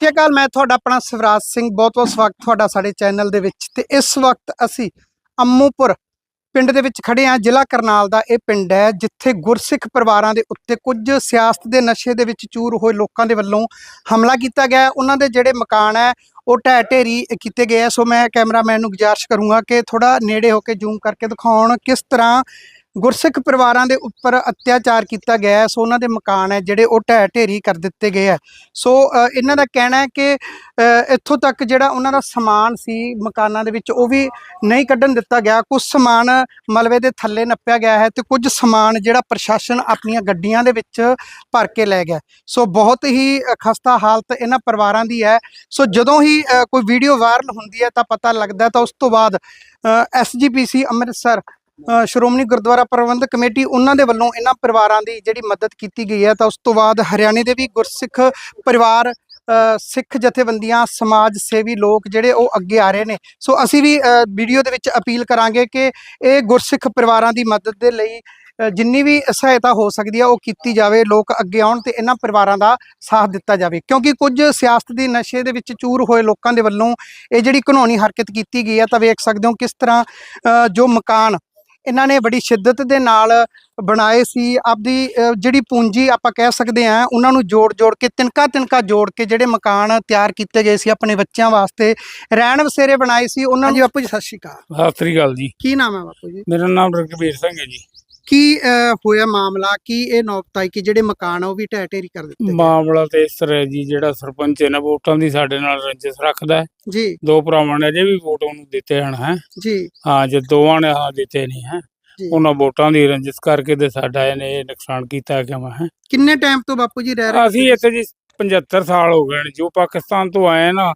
ਸਤਿ ਸ਼੍ਰੀ ਅਕਾਲ, ਮੈਂ ਤੁਹਾਡਾ ਆਪਣਾ ਸਵਰਾਜ ਸਿੰਘ। ਬਹੁਤ ਬਹੁਤ ਸਵਾਗਤ ਤੁਹਾਡਾ ਸਾਡੇ ਚੈਨਲ ਦੇ ਵਿੱਚ। ਤੇ ਇਸ ਵਕਤ ਅਸੀਂ ਅੰਮੂਪੁਰ ਪਿੰਡ ਦੇ ਵਿੱਚ ਖੜੇ ਹਾਂ। ਜ਼ਿਲ੍ਹਾ ਕਰਨਾਲ ਦਾ ਇਹ ਪਿੰਡ ਹੈ, ਜਿੱਥੇ ਗੁਰਸਿੱਖ ਪਰਿਵਾਰਾਂ ਦੇ ਉੱਤੇ ਕੁਝ ਸਿਆਸਤ ਦੇ ਨਸ਼ੇ ਦੇ ਵਿੱਚ ਚੂਰ ਹੋਏ ਲੋਕਾਂ ਦੇ ਵੱਲੋਂ ਹਮਲਾ ਕੀਤਾ ਗਿਆ ਉਹਨਾਂ ਦੇ ਜਿਹੜੇ ਮਕਾਨ ਹੈ, ਉਹ ਢਹਿ ਢੇਰੀ ਕੀਤੇ ਗਏ ਆ ਸੋ ਮੈਂ ਕੈਮਰਾਮੈਨ ਨੂੰ ਗੁਜ਼ਾਰਿਸ਼ ਕਰੂੰਗਾ ਕਿ ਥੋੜਾ ਨੇੜੇ ਹੋ ਕੇ ਜ਼ੂਮ ਕਰਕੇ ਦਿਖਾਉਣ ਕਿਸ ਤਰ੍ਹਾਂ ਗੁਰਸਿੱਖ ਪਰਿਵਾਰਾਂ ਦੇ ਉੱਪਰ ਅਤਿਆਚਾਰ ਕੀਤਾ ਗਿਆ ਹੈ, ਸੋ ਉਹਨਾਂ ਦੇ ਮਕਾਨ ਹੈ ਜਿਹੜੇ ਉਹ ਢਹਿ ਢੇਰੀ ਕਰ ਦਿੱਤੇ ਗਏ ਹੈ। ਸੋ ਇਹਨਾਂ ਦਾ ਕਹਿਣਾ ਹੈ ਕਿ ਇੱਥੋਂ ਤੱਕ ਜਿਹੜਾ ਉਹਨਾਂ ਦਾ ਸਮਾਨ ਸੀ ਮਕਾਨਾਂ ਦੇ ਵਿੱਚ, ਉਹ ਵੀ ਨਹੀਂ ਕੱਢਣ ਦਿੱਤਾ ਗਿਆ। ਕੁਝ ਸਮਾਨ ਮਲਵੇ ਦੇ ਥੱਲੇ ਨੱਪਿਆ ਗਿਆ ਹੈ ਤੇ ਕੁਝ ਸਮਾਨ ਜਿਹੜਾ ਪ੍ਰਸ਼ਾਸਨ ਆਪਣੀਆਂ ਗੱਡੀਆਂ ਦੇ ਵਿੱਚ ਭਰ ਕੇ ਲੈ ਗਿਆ। ਸੋ, ਬਹੁਤ ਹੀ ਖਸਤਾ ਹਾਲਤ ਇਹਨਾਂ ਪਰਿਵਾਰਾਂ ਦੀ ਹੈ। ਸੋ, ਜਦੋਂ ਹੀ ਕੋਈ ਵੀਡੀਓ ਵਾਇਰਲ ਹੁੰਦੀ ਹੈ ਤਾਂ ਪਤਾ ਲੱਗਦਾ ਤਾਂ ਉਸ ਤੋਂ ਬਾਅਦ ਐਸਜੀਪੀਸੀ ਅੰਮ੍ਰਿਤਸਰ ਸ਼੍ਰੋਮਣੀ ਗੁਰਦੁਆਰਾ ਪ੍ਰਬੰਧਕ ਕਮੇਟੀ ਉਹਨਾਂ ਦੇ ਵੱਲੋਂ ਇਹਨਾਂ ਪਰਿਵਾਰਾਂ ਦੀ ਜਿਹੜੀ ਮਦਦ ਕੀਤੀ ਗਈ ਹੈ, ਤਾਂ ਉਸ ਤੋਂ ਬਾਅਦ ਹਰਿਆਣੇ ਦੇ ਵੀ ਗੁਰਸਿੱਖ ਪਰਿਵਾਰ ਸਿੱਖ ਜਥੇਬੰਦੀਆਂ, ਸਮਾਜ ਸੇਵੀ ਲੋਕ ਜਿਹੜੇ ਉਹ ਅੱਗੇ ਆ ਰਹੇ ਨੇ। ਸੋ ਅਸੀਂ ਵੀ ਵੀਡੀਓ ਦੇ ਵਿੱਚ ਅਪੀਲ ਕਰਾਂਗੇ ਕਿ ਇਹ ਗੁਰਸਿੱਖ ਪਰਿਵਾਰਾਂ ਦੀ ਮਦਦ ਦੇ ਲਈ ਜਿੰਨੀ ਵੀ ਸਹਾਇਤਾ ਹੋ ਸਕਦੀ ਹੈ ਉਹ ਕੀਤੀ ਜਾਵੇ, ਲੋਕ ਅੱਗੇ ਆਉਣ ਤੇ ਇਹਨਾਂ ਪਰਿਵਾਰਾਂ ਦਾ ਸਾਥ ਦਿੱਤਾ ਜਾਵੇ। ਕਿਉਂਕਿ ਕੁਝ ਸਿਆਸਤ ਦੇ ਨਸ਼ੇ ਦੇ ਵਿੱਚ ਚੂਰ ਹੋਏ ਲੋਕਾਂ ਦੇ ਵੱਲੋਂ ਇਹ ਜਿਹੜੀ ਘਨੌਣੀ ਹਰਕਤ ਕੀਤੀ ਗਈ ਹੈ ਤਾਂ ਵੇਖ ਸਕਦੇ ਹੋ ਕਿਸ ਤਰ੍ਹਾਂ ਜੋ ਮਕਾਨ ਇਹਨਾਂ ਨੇ ਬੜੀ ਸ਼ਿੱਦਤ ਦੇ ਨਾਲ ਬਣਾਏ ਸੀ। ਆਪਦੀ ਜਿਹੜੀ ਪੂੰਜੀ ਆਪਾਂ ਕਹਿ ਸਕਦੇ ਹਾਂ ਉਹਨਾਂ ਨੂੰ ਜੋੜ ਜੋੜ ਕੇ ਤਿਨਕਾ ਤਿਨਕਾ ਜੋੜ ਕੇ ਜਿਹੜੇ ਮਕਾਨ ਤਿਆਰ ਕੀਤੇ ਗਏ ਸੀ ਆਪਣੇ ਬੱਚਿਆਂ ਵਾਸਤੇ। ਰਹਿਣ ਵਸੇਰੇ ਬਣਾਏ ਸੀ। ਉਹਨਾਂ ਜੀ ਬਾਪੂ ਜੀ ਸਤਿ ਸ਼੍ਰੀ ਅਕਾਲ। ਸਤਿ ਸ੍ਰੀ ਅਕਾਲ ਜੀ। ਕੀ ਨਾਮ ਹੈ ਬਾਪੂ ਜੀ? ਮੇਰਾ ਨਾਮ ਰਘਬੀਰ ਸਿੰਘ ਹੈ ਜੀ। ਕੀ ਹੋਇਆ ਮਾਮਲਾ? ਕੀ ਇਹ ਨੌਬਤਾਈ ਕਿ ਜਿਹੜੇ ਮਕਾਨ ਆ ਉਹ ਵੀ ਢਹਿ ਢੇਰੀ ਕਰ ਦਿੱਤੇ ਗਏ? ਮਾਮਲਾ ਤੇ ਇਸ ਤਰ੍ਹਾਂ ਹੈ ਜੀ ਜਿਹੜਾ ਸਰਪੰਚ ਹੈ ਨਾ ਵੋਟਾਂ ਦੀ ਸਾਡੇ ਨਾਲ ਰੰਜਿਸ਼ ਰੱਖਦਾ ਹੈ। ਜੀ। ਦੋ ਭਰਾਵਾਂ ਨੇ ਅਜੇ ਵੀ ਵੋਟ ਉਹਨੂੰ ਦਿੱਤੇ ਹਨ ਹੈ। ਜੀ। ਹਾਂ ਜੇ ਦੋਵਾਂ ਨੇ ਹਾਂ ਦਿੱਤੇ ਨਹੀਂ ਹੈ। ਜੀ। ਉਹਨਾਂ ਵੋਟਾਂ ਦੀ ਰੰਜਿਸ਼ ਕਰਕੇ ਤੇ ਸਾਡਾ ਇਹਨੇ ਇਹ ਨੁਕਸਾਨ ਕੀਤਾ ਕਿਵੇਂ ਹੈ। ਕਿੰਨੇ ਟਾਈਮ ਤੋਂ ਬਾਪੂ ਜੀ ਰਹਿ ਰਹੇ ਅਸੀਂ ਇੱਥੇ ਜੀ 75 ਸਾਲ ਹੋ ਗਏ ਨੇ ਜੋ ਪਾਕਿਸਤਾਨ ਤੋਂ ਆਏ ਨਾ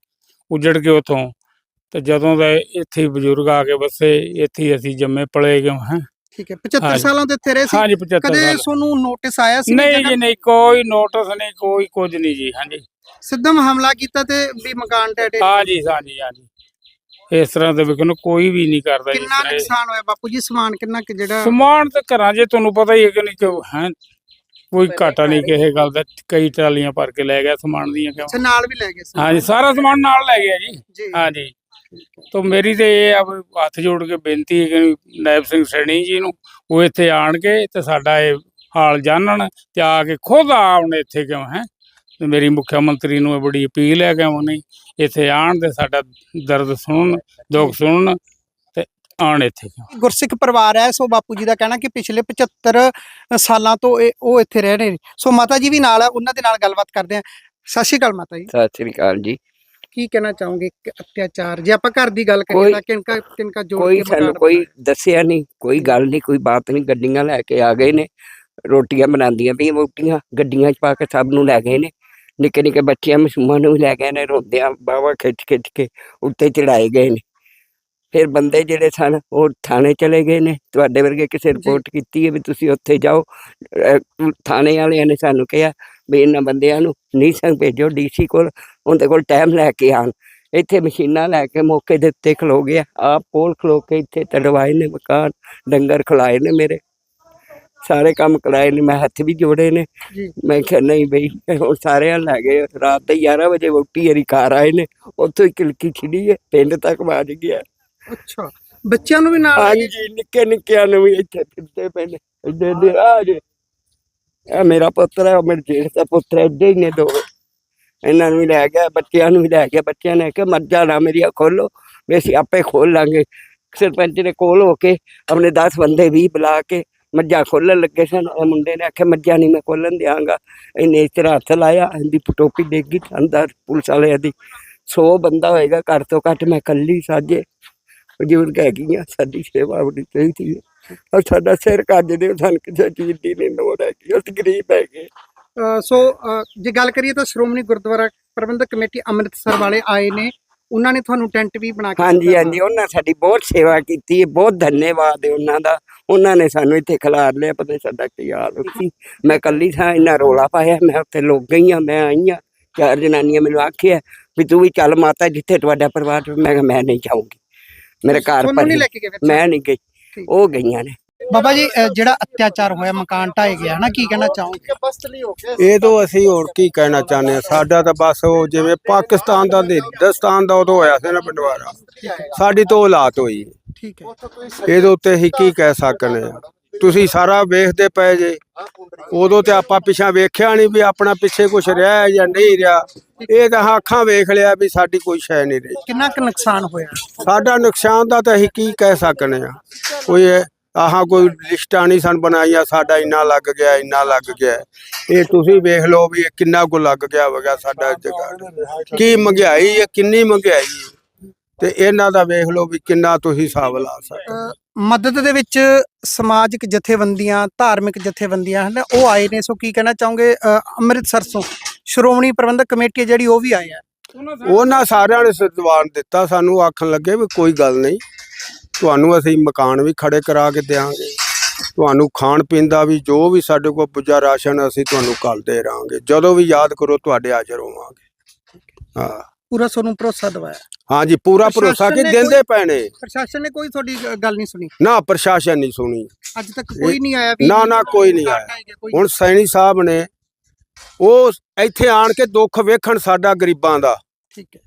ਉਜੜ ਕੇ ਉਥੋਂ। ਤੇ ਜਦੋਂ ਦਾ ਇੱਥੇ ਹੀ ਬਜ਼ੁਰਗ ਆ ਕੇ ਬਸੇ ਇੱਥੇ ਹੀ ਅਸੀਂ ਜੰਮੇ ਪਲੇ ਗਏ ਹਾਂ। ਠੀਕ ਹੈ। 75 ਹਾਂਜੀ। ਸਾਲਾਂ ਦੇ ਤੇਰੇ ਸੀ। ਹਾਂਜੀ 75 ਕਦੇ ਸਾਲ। ਤੁਹਾਨੂੰ ਨੋਟਿਸ ਆਇਆ ਸੀ ਵੀ ਨਹੀਂ ਜੀ ਨਹੀਂ ਕੋਈ ਨੋਟਿਸ ਨਹੀਂ ਕੋਈ ਕੁਝ ਨਹੀਂ ਜੀ ਹਾਂਜੀ। ਸਿੱਧਮ ਹਮਲਾ ਕੀਤਾ ਤੇ ਵੀ ਮਕਾਨ ਢੇਰੀ ਹਾਂਜੀ ਹਾਂਜੀ ਹਾਂਜੀ। ਇਸ ਤਰ੍ਹਾਂ ਦੇ ਵਿਕਨ ਕੋਈ ਵੀ ਨਹੀਂ ਕਰਦਾ ਜੀ। ਇਸ ਕਿੰਨਾ ਤਰ੍ਹਾਂ ਇਹ। ਨੁਕਸਾਨ ਹੋਇਆ? ਬਾਪੂ ਜੀ ਸਮਾਨ ਕਿੰਨਾ ਕਿ ਜਿਹੜਾ ਸਮਾਨ ਤੇ ਘਰਾਂ 'ਚ ਤੁਹਾਨੂੰ ਪਤਾ ਹੀ ਹੈ ਕਿ ਨਹੀਂ ਕਿ ਹੈ ਕੋਈ ਘਾਟਾ ਨਹੀਂ ਕਿਸੇ ਗੱਲ ਦਾ। ਕਈ ਟਰਾਲੀਆਂ ਭਰ ਕੇ ਲੈ ਗਿਆ ਸਮਾਨ ਦੀਆਂ ਕਿਉਂ? ਅੱਛਾ ਨਾਲ ਵੀ ਲੈ ਗਏ ਸੀ। ਹਾਂਜੀ ਸਾਰਾ ਸਮਾਨ ਨਾਲ ਲੈ ਗਿਆ ਜੀ। ਜੀ। ਹਾਂਜੀ। ਤਾਂ ਮੇਰੀ ਤੇ ਇਹ ਆ ਵੀ ਹੱਥ ਜੋੜ ਕੇ ਬੇਨਤੀ ਹੈ ਕਿ ਨਾਇਬ ਸਿੰਘ ਸੈਣੀ ਜੀ ਨੂੰ ਉਹ ਇੱਥੇ ਆਣ ਕੇ ਤੇ ਸਾਡਾ ਇਹ ਹਾਲ ਜਾਣਨ ਤੇ ਆ ਕੇ ਖੁਦ ਆਉਣ ਇੱਥੇ ਕਿਉਂ ਹੈ? ਤੇ ਮੇਰੀ ਮੁੱਖ ਮੰਤਰੀ ਨੂੰ ਇਹ ਬੜੀ ਅਪੀਲ ਹੈ ਕਿ ਉਹ ਨਹੀਂ ਇੱਥੇ ਆਣ ਤੇ ਸਾਡਾ ਦਰਦ ਸੁਣਨ ਦੁੱਖ ਸੁਣਨ ਤੇ ਆਣ ਇੱਥੇ ਕਿਉਂ? ਗੁਰਸਿੱਖ ਪਰਿਵਾਰ ਹੈ ਸੋ ਬਾਪੂ ਜੀ ਦਾ ਕਹਿਣਾ ਕਿ ਪਿਛਲੇ 75 ਸਾਲਾਂ ਤੋਂ ਇਹ ਉਹ ਇੱਥੇ ਰਹਿ ਰਹੇ ਨੇ। ਸੋ ਮਾਤਾ ਜੀ ਵੀ ਨਾਲ ਹੈ ਉਹਨਾਂ ਦੇ ਨਾਲ ਗੱਲਬਾਤ ਕਰਦੇ ਆ ਸਤਿ ਸ਼੍ਰੀ ਅਕਾਲ ਮਾਤਾ ਜੀ। ਸਤਿ ਸ੍ਰੀ ਅਕਾਲ ਜੀ। ਕੀ ਕਹਿਣਾ ਚਾਹੋਗੇ ਕਿ ਅਤਿਆਚਾਰ? ਜੇ ਆਪਾਂ ਘਰ ਦੀ ਗੱਲ ਕਰੀਏ ਕੋਈ- ਤਾਂ ਕਿਨਕਾ ਕਿਨਕਾ ਜੋੜ ਕੋਈ ਕੇ ਸਾਨੂੰ ਮਕਾਨ ਕੋਈ? ਦੱਸਿਆ ਨਹੀਂ ਕੋਈ ਗੱਲ ਨਹੀਂ ਕੋਈ ਬਾਤ ਨਹੀਂ। ਗੱਡੀਆਂ ਲੈ ਕੇ ਆ ਗਏ ਨੇ ਰੋਟੀਆਂ ਬਣਾਉਂਦੀਆਂ ਪਈਆਂ ਵੋਟੀਆਂ ਗੱਡੀਆਂ 'ਚ ਪਾ ਕੇ ਸਭ ਨੂੰ ਲੈ ਗਏ ਨੇ। ਨਿੱਕੇ ਨਿੱਕੇ ਬੱਚਿਆਂ ਮਸੂਮਾਂ ਨੂੰ ਵੀ ਲੈ ਗਏ ਨੇ ਰੋਂਦਿਆਂ ਬਾਵਾ ਖਿੱਚ ਖਿੱਚ ਕੇ ਉੱਤੇ ਚੜਾਏ ਗਏ ਨੇ। ਫਿਰ ਬੰਦੇ ਜਿਹੜੇ ਸਨ ਉਹ ਥਾਣੇ ਚਲੇ ਗਏ ਨੇ। ਤੁਹਾਡੇ ਵਰਗੇ ਕਿਸੇ ਰਿਪੋਰਟ ਕੀਤੀ ਹੈ ਵੀ ਤੁਸੀਂ ਉੱਥੇ ਜਾਓ। ਅਹ ਥਾਣੇ ਵਾਲਿਆਂ ਨੇ ਸਾਨੂੰ ਕਿਹਾ ਵੀ ਇਹਨਾਂ ਬੰਦਿਆਂ ਨੂੰ ਨਹੀਂ ਸੰਗ ਭੇਜੋ ਡੀਸੀ ਕੋਲ। ਉਹਦੇ ਕੋਲ ਟਾਈਮ ਲੈ ਕੇ ਆਣ ਇੱਥੇ ਮਸ਼ੀਨਾਂ ਲੈ ਕੇ ਮੌਕੇ ਦੇ ਉੱਤੇ ਖਲੋ ਗਿਆ ਆਪ ਕੋਲ ਖਲੋ ਕੇ ਇੱਥੇ ਤੜਵਾਏ ਨੇ ਮਕਾਨ ਡੰਗਰ ਖਲਾਏ ਨੇ ਮੇਰੇ। ਸਾਰੇ ਕੰਮ ਕਰਾਏ ਨੇ ਮੈਂ ਹੱਥ ਵੀ ਜੋੜੇ ਨੇ। ਮੈਂ ਕਿਹਾ ਨਹੀਂ ਬਈ ਹੁਣ ਸਾਰਿਆਂ ਲੈ ਗਏ ਰਾਤ ਦੇ 11 ਵਜੇ ਵੋਟੀ ਹਰੀ ਕਾਰ ਆਏ ਨੇ। ਉੱਥੋਂ ਹੀ ਕਿਲਕੀ ਛਿੜੀ ਹੈ ਪਿੰਡ ਤੱਕ ਵੱਜ ਗਿਆ। ਅੱਛਾ। ਬੱਚਿਆਂ ਨੂੰ ਵੀ ਨਾਲ? ਹਾਂਜੀ ਨਿੱਕੇ ਨਿੱਕਿਆਂ ਨੂੰ ਵੀ ਇੱਥੇ ਫਿਰਦੇ ਪਏ ਨੇ। ਏਡੇ ਏਡੇ ਆ ਜੇ। ਇਹ ਮੇਰਾ ਪੁੱਤਰ ਹੈ ਉਹ ਮੇਰੇ ਜੇਠ ਦਾ ਪੁੱਤਰ ਹੈ ਏਡੇ ਹੀ ਨੇ ਦੋ। ਇਹਨਾਂ ਨੂੰ ਵੀ ਲੈ ਗਿਆ, ਬੱਚਿਆਂ ਨੂੰ ਵੀ ਲੈ ਗਿਆ। ਬੱਚਿਆਂ ਨੇ ਕਿ ਮੱਝਾਂ ਨਾ ਮੇਰੀਆਂ ਖੋਲੋ, ਵੀ ਅਸੀਂ ਆਪੇ ਖੋਲ ਲਾਂਗੇ। ਸਰਪੰਚ ਦੇ ਕੋਲ ਹੋ ਕੇ ਆਪਣੇ 10 ਬੰਦੇ ਵੀ ਬੁਲਾ ਕੇ ਮੱਝਾਂ ਖੋਲਣ ਲੱਗੇ ਸਨ। ਉਹ ਮੁੰਡੇ ਨੇ ਆਖਿਆ, ਮੱਝਾਂ ਨਹੀਂ ਮੈਂ ਖੋਲਣ ਦਿਆਂਗਾ। ਇਹਨੇ ਇਸ ਤਰ੍ਹਾਂ ਹੱਥ ਲਾਇਆ, ਇਹਦੀ ਟੋਪੀ ਡੇਗੀ ਅੰਦਰ ਪੁਲਿਸ ਵਾਲਿਆਂ ਦੀ 100 ਬੰਦਾ ਹੋਏਗਾ, ਘੱਟ ਤੋਂ ਘੱਟ ਮੈਂ ਕੱਲੀ ਸਾਜੇ। ਬਜ਼ੁਰਗ ਹੈਗੀਆਂ, ਸਾਡੀ ਸੇਵਾ ਬੜੀ ਚਾਹੀਦੀ ਹੈ। ਔਰ ਸਾਡਾ ਸਿਰ ਕੱਜ ਦੇ ਸਾਨੂੰ ਕਿਸੇ ਚੀਜ਼ ਦੀ ਨਹੀਂ ਲੋੜ ਹੈ ਕਿ ਅਸੀਂ ਗਰੀਬ ਹੈਗੇ। ਸੋ ਜੇ ਗੱਲ ਕਰੀਏ ਤਾਂ ਸ਼੍ਰੋਮਣੀ ਗੁਰਦੁਆਰਾ ਪ੍ਰਬੰਧਕ ਕਮੇਟੀ ਅੰਮ੍ਰਿਤਸਰ ਵਾਲੇ ਆਏ ਨੇ। ਉਹਨਾਂ ਨੇ ਤੁਹਾਨੂੰ ਟੈਂਟ ਵੀ ਬਣਾ ਕੇ ਹਾਂਜੀ। ਹਾਂਜੀ ਉਹਨਾਂ ਸਾਡੀ ਬਹੁਤ ਸੇਵਾ ਕੀਤੀ ਹੈ ਬਹੁਤ ਧੰਨਵਾਦ ਹੈ ਉਹਨਾਂ ਦਾ। ਉਹਨਾਂ ਨੇ ਸਾਨੂੰ ਇੱਥੇ ਖਿਲਾਰ ਲਿਆ ਪਤਾ ਸਾਡਾ ਕੀ ਹਾਲ ਸੀ ਮੈਂ ਕੱਲੀ ਸਾਂ ਇੰਨਾ ਰੋਲਾ ਪਾਇਆ ਮੈਂ ਉੱਥੇ ਲੋਕ ਗਈ ਹਾਂ ਮੈਂ ਆਈ ਹਾਂ। ਚਾਰ ਜਨਾਨੀਆਂ ਮੈਨੂੰ ਆਖਿਆ ਵੀ ਤੂੰ ਵੀ ਚੱਲ ਮਾਤਾ ਜਿੱਥੇ ਤੁਹਾਡਾ ਪਰਿਵਾਰ ਮੈਂ ਕਿਹਾ ਮੈਂ ਨਹੀਂ ਜਾਊਂਗੀ। ਮੇਰੇ ਘਰ ਪਰ? ਮੈਂ ਨਹੀਂ ਗਈ। ਉਹ ਗਈਆਂ ਨੇ। ਬਾਬਾ ਜੀ ਅ, ਜਿਹੜਾ ਅਤਿਆਚਾਰ ਹੋਇਆ ਮਕਾਨ ਢਾਏ ਗਿਆ ਹਨਾ? ਕੀ ਕਹਿਣਾ ਚਾਹੋਗੇ? ਇਹ ਤੋਂ ਅਸੀਂ ਹੋਰ ਕੀ ਕਹਿਣਾ ਚਾਹੁੰਦੇ ਆ ਸਾਡਾ ਤਾਂ ਬਸ ਉਹ ਜਿਵੇਂ ਪਾਕਿਸਤਾਨ ਦਾ ਤੇ ਹਿੰਦੁਸਤਾਨ ਦਾ ਉਦੋਂ ਹੋਇਆ ਸੀ ਨਾ ਪਿੰਡਵਾਰਾ ਸਾਡੀ ਤੋਂ ਔਲਾਤ ਹੋਈ। ਠੀਕ ਹੈ। ਇਹਦੇ ਉੱਤੇ ਅਸੀਂ ਕੀ ਕਹਿ ਸਕਨੇ ਆ ਤੁਸੀਂ ਸਾਰਾ ਵੇਖਦੇ ਪਏ ਜੇ। ਉਦੋਂ ਤੇ ਆਪਾਂ ਪਿਛਾ ਵੇਖਿਆ ਨਹੀਂ ਵੀ ਆਪਣਾ ਪਿੱਛੇ ਕੁਝ ਰਿਹਾ ਹੈ ਜਾਂ ਨਹੀਂ ਰਿਹਾ। ਇਹ ਤਾਂ ਅੱਖਾਂ ਵੇਖ ਲਿਆ ਵੀ ਸਾਡੀ ਕੋਈ ਸ਼ੈ ਨਹੀਂ ਰਹੀ। ਕਿੰਨਾ ਕੁ ਨੁਕਸਾਨ ਹੋਇਆ? ਸਾਡਾ ਨੁਕਸਾਨ ਦਾ ਤਾਂ ਅਸੀਂ ਕੀ ਕਹਿ ਸਕਨੇ ਆ ਕੋਈ ਇਹ- ਆਹਾਂ ਕੋਈ ਲਿਸਟਾਂ ਨਹੀਂ ਸਨ ਬਣਾਈਆਂ ਸਾਡਾ ਇੰਨਾ ਲੱਗ ਗਿਆ ਇੰਨਾ ਲੱਗ ਗਿਆ। ਇਹ ਤੁਸੀਂ ਵੇਖ ਲਓ ਵੀ ਇਹ ਕਿੰਨਾ ਕੁ ਲੱਗ ਗਿਆ ਵਗਾ ਸਾਡਾ ਜਗ੍ਹਾ ਕੀ ਮਹਿੰਗਾਈ ਹੈ ਕਿੰਨੀ ਮਹਿੰਗਾਈ ਹੈ? ਤੇ ਇਹਨਾਂ ਦਾ ਵੇਖ ਲਓ ਵੀ ਕਿੰਨਾ ਤੁਸੀਂ ਹਿਸਾਬ ਲਾ ਸਕਦੇ ਮਦਦ ਦੇ ਵਿੱਚ ਸਮਾਜਿਕ ਜਥੇਬੰਦੀਆਂ ਧਾਰਮਿਕ ਜਥੇਬੰਦੀਆਂ ਹਨ ਉਹ ਆਏ ਨੇ। ਸੋ ਕੀ ਕਹਿਣਾ ਚਾਹੋਗੇ ਅੰਮ੍ਰਿਤਸਰ ਤੋਂ? ਸ਼੍ਰੋਮਣੀ ਪ੍ਰਬੰਧਕ ਕਮੇਟੀ ਜਿਹੜੀ ਉਹ ਵੀ ਆਏ ਆ। ਉਹਨਾਂ ਸਾਰਿਆਂ ਨੇ ਸਦਵਾਨ ਦਿੱਤਾ ਸਾਨੂੰ ਆਖਣ ਲੱਗੇ ਵੀ ਕੋਈ ਗੱਲ ਨਹੀਂ। ਤੁਹਾਨੂੰ ਅਸੀਂ ਮਕਾਨ ਵੀ ਖੜੇ ਕਰਾ ਕੇ ਦੇਵਾਂਗੇ ਤੁਹਾਨੂੰ ਖਾਣ ਪੀਣ ਦਾ ਵੀ ਜੋ ਵੀ ਸਾਡੇ ਕੋਲ ਪੁੱਜਾ ਰਾਸ਼ਨ ਅਸੀਂ ਤੁਹਾਨੂੰ ਕੱਲਦੇ ਰਹਾਂਗੇ ਜਦੋਂ ਵੀ ਯਾਦ ਕਰੋ ਤੁਹਾਡੇ ਹਾਜ਼ਰ ਹੋਵਾਂਗੇ। ਹਾਂ। ਪੂਰਾ ਤੁਹਾਨੂੰ ਭਰੋਸਾ ਦਿਵਾਇਆ। ਹਾਂਜੀ ਪੂਰਾ ਭਰੋਸਾ ਕਿ ਦਿੰਦੇ ਪੈਣੇ? ਪ੍ਰਸ਼ਾਸਨ ਨੇ ਕੋਈ ਤੁਹਾਡੀ ਗੱਲ ਨਹੀਂ ਸੁਣੀ? ਨਾ ਪ੍ਰਸ਼ਾਸਨ ਨਹੀਂ ਸੁਣੀ। ਅੱਜ ਤੱਕ ਕੋਈ ਨਹੀਂ ਆਇਆ ਵੀ ਨਾ, ਨਾ, ਕੋਈ ਨਹੀਂ ਆਇਆ। ਹੁਣ ਸੈਣੀ ਸਾਹਿਬ ਨੇ ਉਹ ਇੱਥੇ ਆਣ ਕੇ ਦੁੱਖ ਵੇਖਣ ਸਾਡਾ ਗਰੀਬਾਂ ਦਾ। ਠੀਕ ਹੈ।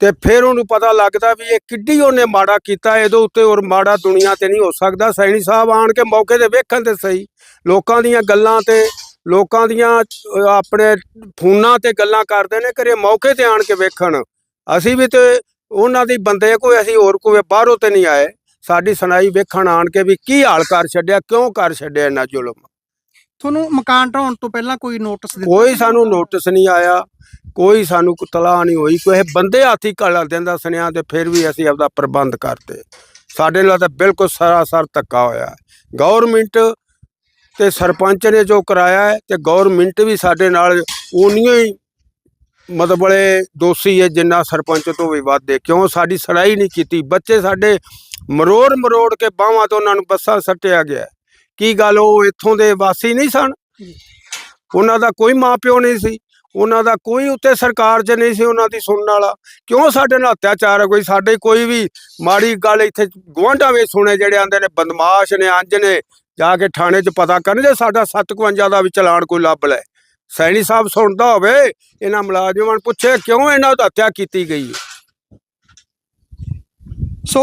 ਤੇ ਫਿਰ ਉਹਨੂੰ ਪਤਾ ਲੱਗਦਾ ਵੀ ਇਹ ਕਿੱਡੀ ਉਹਨੇ ਮਾੜਾ ਕੀਤਾ, ਇਹਦੇ ਉੱਤੇ ਹੋਰ ਮਾੜਾ ਦੁਨੀਆ ਤੇ ਨਹੀਂ ਹੋ ਸਕਦਾ। ਸੈਣੀ ਸਾਹਿਬ ਆਣ ਕੇ ਮੌਕੇ ਤੇ ਵੇਖਣ ਤੇ ਸਹੀ। ਲੋਕਾਂ ਦੀਆਂ ਗੱਲਾਂ ਤੇ, ਲੋਕਾਂ ਦੀਆਂ ਆਪਣੇ ਫੋਨਾਂ ਤੇ ਗੱਲਾਂ ਕਰਦੇ ਨੇ ਕਰੇ ਮੌਕੇ ਤੇ ਆਣ ਕੇ ਵੇਖਣ। ਅਸੀਂ ਵੀ ਤੇ ਉਹਨਾਂ ਦੀ ਬੰਦੇ ਕੋਈ ਅਸੀਂ ਹੋਰ ਕੋਈ ਬਾਹਰੋਂ ਤੇ ਨਹੀਂ ਆਏ। ਸਾਡੀ ਸੁਣਾਈ ਵੇਖਣ ਆਣ ਕੇ ਵੀ ਕੀ ਹਾਲ ਕਰ ਛੱਡਿਆ, ਕਿਉਂ ਕਰ ਛੱਡਿਆ ਇਹਨਾਂ ਜ਼ੁਲਮ? ਤੁਹਾਨੂੰ ਮਕਾਨ ਢਾਉਣ ਤੋਂ ਪਹਿਲਾਂ ਕੋਈ ਨੋਟਿਸ ਦਿੱਤਾ ਕੋਈ ਸਾਨੂੰ ਨੋਟਿਸ ਨਹੀਂ ਆਇਆ ਕੋਈ ਸਾਨੂੰ ਕੋਈ ਤਲਾਹ ਨਹੀਂ ਹੋਈ ਕੋਈ ਬੰਦੇ ਹਾਥੀ ਕਾਲਾ ਦਿੰਦਾ ਸੁਨਿਆ ਤੇ ਫਿਰ ਵੀ ਅਸੀਂ ਆਪਦਾ ਪ੍ਰਬੰਧ ਕਰਤੇ। ਸਾਡੇ ਨਾਲ ਤਾਂ ਬਿਲਕੁਲ ਸਰਾਸਰ ਧੱਕਾ ਹੋਇਆ। ਗਵਰਨਮੈਂਟ ਤੇ ਸਰਪੰਚ ਨੇ ਜੋ ਕਰਾਇਆ ਹੈ ਤੇ ਗਵਰਨਮੈਂਟ ਵੀ ਸਾਡੇ ਨਾਲ ਉਨੀਓ ਹੀ ਮਤਲਬ ਬੜੇ ਦੋਸ਼ੀ ਹੈ ਜਿੰਨਾ ਸਰਪੰਚ ਤੋਂ ਵੀ ਵੱਧ ਹੈ ਕਿਉਂ? ਸਾਡੀ ਸੜਾਈ ਨਹੀਂ ਕੀਤੀ। ਬੱਚੇ ਸਾਡੇ ਮਰੋੜ ਮਰੋੜ ਕੇ ਬਾਹਾਂ ਤੋਂ ਉਹਨਾਂ ਨੂੰ ਬੱਸਾਂ ਸੱਟਿਆ ਗਿਆ। ਕੀ ਗੱਲ ਉਹ ਇੱਥੋਂ ਦੇ ਵਾਸੀ ਨਹੀਂ ਸਨ? ਉਹਨਾਂ ਦਾ ਕੋਈ ਮਾਪਿਓ ਨਹੀਂ ਸੀ। ਉਹਨਾਂ ਦਾ ਕੋਈ ਉੱਤੇ ਸਰਕਾਰ 'ਚ ਨਹੀਂ ਸੀ ਉਹਨਾਂ ਦੀ ਸੁਣਨ ਵਾਲਾ। ਕਿਉਂ ਸਾਡੇ ਨਾਲ ਅਤਿਆਚਾਰ ਹੈ? ਕੋਈ ਸਾਡੇ ਕੋਈ ਵੀ ਮਾੜੀ ਗੱਲ ਇੱਥੇ ਗੁਆਂਢਾਂ ਵਿੱਚ ਸੁਣੇ ਜਿਹੜੇ ਆਂਦੇ ਨੇ ਬਦਮਾਸ਼ ਨੇ ਅੰਜ ਨੇ ਜਾ ਕੇ ਥਾਣੇ 'ਚ ਪਤਾ ਕਰਨ ਜੇ ਸਾਡਾ 751 ਦਾ ਵੀ ਚਲਾਨ ਕੋਈ ਲੱਭ ਲੈ। ਸੈਣੀ ਸਾਹਿਬ ਸੁਣਦਾ ਹੋਵੇ ਇਹਨਾਂ ਮੁਲਾਜ਼ਮਾਂ ਨੂੰ ਪੁੱਛੇ ਕਿਉਂ ਇਹਨਾਂ ਦੀ ਹੱਤਿਆ ਕੀਤੀ ਗਈ ਹੈ? ਸੋ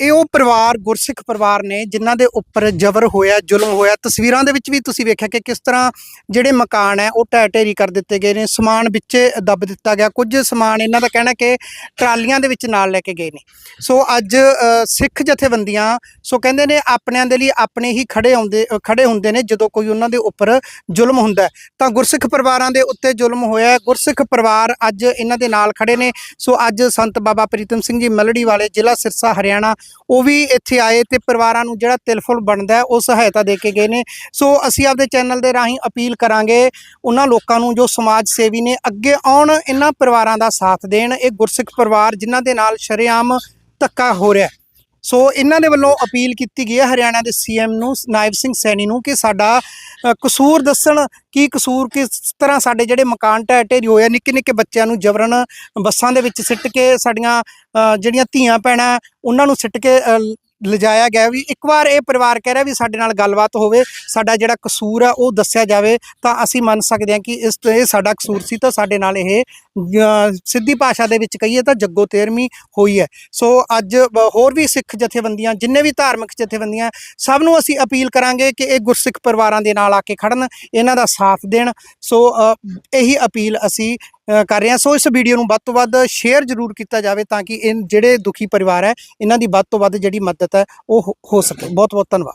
ਇਹ ਉਹ ਪਰਿਵਾਰ ਗੁਰਸਿੱਖ ਪਰਿਵਾਰ ਨੇ ਜਿਨ੍ਹਾਂ ਦੇ ਉੱਪਰ ਜ਼ਬਰ ਹੋਇਆ ਜ਼ੁਲਮ ਹੋਇਆ ਤਸਵੀਰਾਂ ਦੇ ਵਿੱਚ ਵੀ ਤੁਸੀਂ ਵੇਖਿਆ ਕਿ ਕਿਸ ਤਰ੍ਹਾਂ ਜਿਹੜੇ ਮਕਾਨ ਹੈ ਉਹ ਢਹਿ ਢੇਰੀ ਕਰ ਦਿੱਤੇ ਗਏ ਨੇ ਸਮਾਨ ਵਿੱਚ ਦੱਬ ਦਿੱਤਾ ਗਿਆ। ਕੁਝ ਸਮਾਨ ਇਹਨਾਂ ਦਾ ਕਹਿਣਾ ਕਿ ਟਰਾਲੀਆਂ ਦੇ ਵਿੱਚ ਨਾਲ ਲੈ ਕੇ ਗਏ ਨੇ। ਸੋ ਅੱਜ ਸਿੱਖ ਜਥੇਬੰਦੀਆਂ ਸੋ ਕਹਿੰਦੇ ਨੇ ਆਪਣਿਆਂ ਦੇ ਲਈ ਆਪਣੇ ਹੀ ਖੜੇ ਆਉਂਦੇ ਅ, ਖੜੇ ਹੁੰਦੇ ਨੇ ਜਦੋਂ ਕੋਈ ਉਹਨਾਂ ਦੇ ਉੱਪਰ ਜ਼ੁਲਮ ਹੁੰਦਾ ਤਾਂ ਗੁਰਸਿੱਖ ਪਰਿਵਾਰਾਂ ਦੇ ਉੱਤੇ ਜ਼ੁਲਮ ਹੋਇਆ ਗੁਰਸਿੱਖ ਪਰਿਵਾਰ ਅੱਜ ਇਹਨਾਂ ਦੇ ਨਾਲ ਖੜੇ ਨੇ। ਸੋ ਅੱਜ ਸੰਤ ਬਾਬਾ ਪ੍ਰੀਤਮ ਸਿੰਘ ਜੀ ਮਲੜੀ ਵਾਲੇ ਜ਼ਿਲ੍ਹਾ ਸਿਰਸਾ ਹਰਿਆਣਾ, ਉਹ ਵੀ ਇੱਥੇ ਆਏ ਤੇ ਪਰਿਵਾਰਾਂ ਨੂੰ ਜਿਹੜਾ ਤਿਲਫੁਲ ਬਣਦਾ ਉਹ ਸਹਾਇਤਾ ਦੇ ਕੇ ਗਏ ਨੇ। ਸੋ ਅਸੀਂ ਆਪਦੇ ਚੈਨਲ ਦੇ ਰਾਹੀਂ ਅਪੀਲ ਕਰਾਂਗੇ ਉਹਨਾਂ ਲੋਕਾਂ ਨੂੰ ਜੋ ਸਮਾਜ ਸੇਵੀ ਨੇ ਅੱਗੇ ਆਉਣ, ਇਹਨਾਂ ਪਰਿਵਾਰਾਂ ਦਾ ਸਾਥ ਦੇਣ। ਇਹ ਗੁਰਸਿੱਖ ਪਰਿਵਾਰ ਜਿਨ੍ਹਾਂ ਦੇ ਨਾਲ ਸ਼ਰੇਆਮ ਧੱਕਾ ਹੋ ਰਿਹਾ ਸੋ ਇਹਨਾਂ ਦੇ ਵੱਲੋਂ ਅਪੀਲ ਕੀਤੀ ਗਈ ਹੈ ਹਰਿਆਣਾ ਦੇ ਸੀਐਮ ਨੂੰ, ਨਾਇਬ ਸਿੰਘ ਸੈਣੀ ਨੂੰ, ਕਿ ਸਾਡਾ ਕਸੂਰ ਦੱਸਣ ਕੀ ਕਸੂਰ, ਕਿਸ ਤਰ੍ਹਾਂ ਸਾਡੇ ਜਿਹੜੇ ਮਕਾਨ ਢਹਿ ਢੇਰੀ ਹੋਏ ਆ ਨਿੱਕੇ ਨਿੱਕੇ ਬੱਚਿਆਂ ਨੂੰ ਜਬਰਨ ਬੱਸਾਂ ਦੇ ਵਿੱਚ ਸਿੱਟ ਕੇ ਸਾਡੀਆਂ ਜਿਹੜੀਆਂ ਧੀਆਂ ਭੈਣਾਂ ਉਹਨਾਂ ਨੂੰ ਸਿੱਟ ਕੇ ਲਿਜਾਇਆ ਗਿਆ ਵੀ ਇੱਕ ਵਾਰ ਇਹ ਪਰਿਵਾਰ ਕਹਿ ਰਿਹਾ ਵੀ ਸਾਡੇ ਨਾਲ ਗੱਲਬਾਤ ਹੋਵੇ, ਸਾਡਾ ਜਿਹੜਾ ਕਸੂਰ ਆ ਉਹ ਦੱਸਿਆ ਜਾਵੇ, ਤਾਂ ਅਸੀਂ ਮੰਨ ਸਕਦੇ ਹਾਂ ਕਿ ਇਸ ਇਹ ਸਾਡਾ ਕਸੂਰ ਸੀ, ਤਾਂ ਸਾਡੇ ਨਾਲ ਇਹ ਸਿੱਧੀ ਭਾਸ਼ਾ ਦੇ ਵਿੱਚ ਕਹੀਏ ਤਾਂ ਜੱਗੋ ਤੇਰਵੀਂ ਹੋਈ ਹੈ। ਸੋ ਅੱਜ ਹੋਰ ਵੀ ਸਿੱਖ ਜਥੇਬੰਦੀਆਂ, ਜਿੰਨੇ ਵੀ ਧਾਰਮਿਕ ਜਥੇਬੰਦੀਆਂ, ਸਭ ਨੂੰ ਅਸੀਂ ਅਪੀਲ ਕਰਾਂਗੇ ਕਿ ਇਹ ਗੁਰਸਿੱਖ ਪਰਿਵਾਰਾਂ ਦੇ ਨਾਲ ਆ ਕੇ ਖੜਨ, ਇਹਨਾਂ ਦਾ ਸਾਥ ਦੇਣ। ਸੋ ਇਹੀ ਅਪੀਲ ਅਸੀਂ ਕਰ ਰਹੇ ਹਾਂ। ਸੋ ਇਸ ਵੀਡੀਓ ਨੂੰ ਵੱਧ ਤੋਂ ਵੱਧ ਸ਼ੇਅਰ ਜ਼ਰੂਰ ਕੀਤਾ ਜਾਵੇ ਤਾਂ ਕਿ ਇਹ ਜਿਹੜੇ ਦੁਖੀ ਪਰਿਵਾਰ ਹੈ, ਇਹਨਾਂ ਦੀ ਵੱਧ ਤੋਂ ਵੱਧ ਜਿਹੜੀ ਮਦਦ ਹੈ, ਉਹ ਹੋ- ਹੋ ਸਕੇ। ਬਹੁਤ ਬਹੁਤ ਧੰਨਵਾਦ।